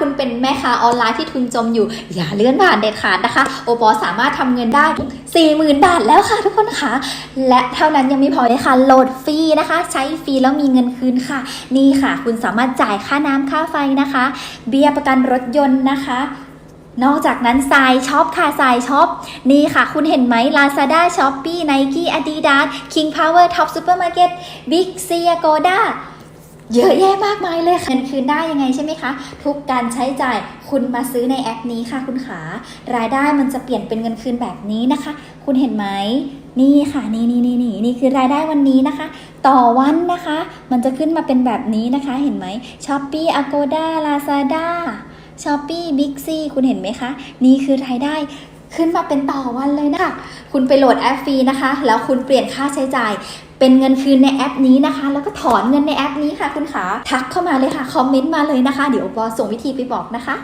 คุณเป็นแม่ค้าออนไลน์ที่ทุนจมอยู่ อย่าเลื่อนผ่านเด็ดขาดนะคะ โอปอสามารถทำเงินได้ 40,000 บาทแล้วค่ะทุกคนคะและเท่านั้นยังไม่พอเลยค่ะโหลดฟรีนะคะ ใช้ฟรีแล้วมีเงินคืนค่ะ นี่ค่ะ คุณสามารถจ่ายค่าน้ำค่าไฟนะคะ เบี้ยประกันรถยนต์นะคะนอกจากนั้นสายช็อปค่ะสายช็อปนี่ค่ะ คุณเห็นไหม Lazada, Shopee, Nike, Adidas, King Power, Top Supermarket, Big C, Agoda เยอะแยะมากมายเลยค่ะเงินคืนได้ยังไงใช่ไหมคะ ทุกการใช้จ่ายคุณมาซื้อในแอปนี้ค่ะคุณขารายได้มันจะเปลี่ยนเป็นเงินคืนแบบนี้นะคะ คุณเห็นไหมนี่ค่ะนี่นี่นี่นี่นี่คือรายได้วันนี้นะคะ ต่อวันนะคะ มันจะขึ้นมาเป็นแบบนี้นะคะ เห็นไหม Shopee, Agoda, Lazada ช้อปปี้บิ๊กซีคุณเห็นไหมคะ นี่คือรายได้ขึ้นมาเป็นต่อวันเลยนะคะ คุณไปโหลดแอปฟรีนะคะ แล้วคุณเปลี่ยนค่าใช้จ่าย เป็นเงินคืนในแอปนี้นะคะ แล้วก็ถอนเงินในแอปนี้ค่ะคุณขาทักเข้ามาเลยค่ะคอมเมนต์มาเลยนะคะ เดี๋ยวปอส่งวิธีไปบอกนะคะ